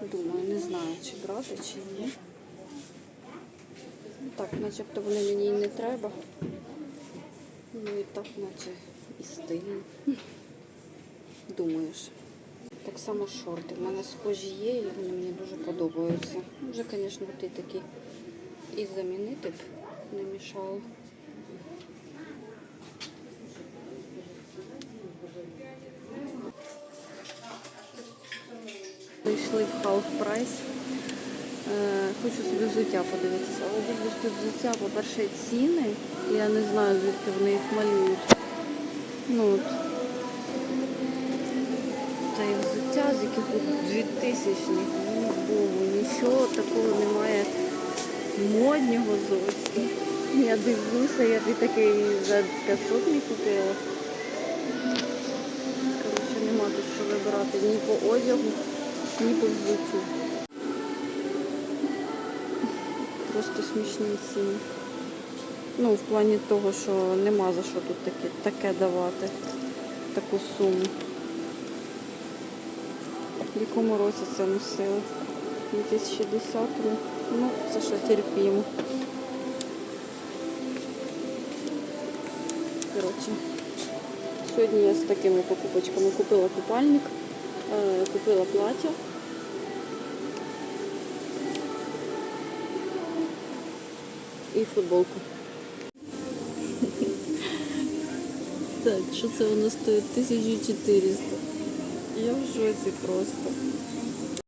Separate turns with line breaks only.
Думаю, не знаю, чи брати, чи ні. Так, начебто вони мені і не треба. Ну і так, наче і стильно. Думаєш. Так само шорти. В мене схожі є, і вони мені дуже подобаються. Вже, звісно, ти такі і замінити б не мішало. Прийшли в half price. Е, Хочу собі взуття подивитися. Але тут взуття, по-перше, ціни. Я не знаю, звідки вони їх малюють. Ну от. Та й взуття, з яких от 2000 ні Богу, нічого такого немає моднього зовсім. Я дивлюся, я б і такий за 500 не купила. Коротше, нема тут що вибирати ні по одягу, ні по. Просто смішні ціни. Ну, в плані того, що нема за що тут таке, таке давати, таку суму. В якому році це носили? 2010 рік. Ну, це ще терпімо. Коротше, сьогодні я з такими покупочками купила купальник, купила плаття. І футболку. Так, що це воно стоїть? 1400. Я в жоці просто.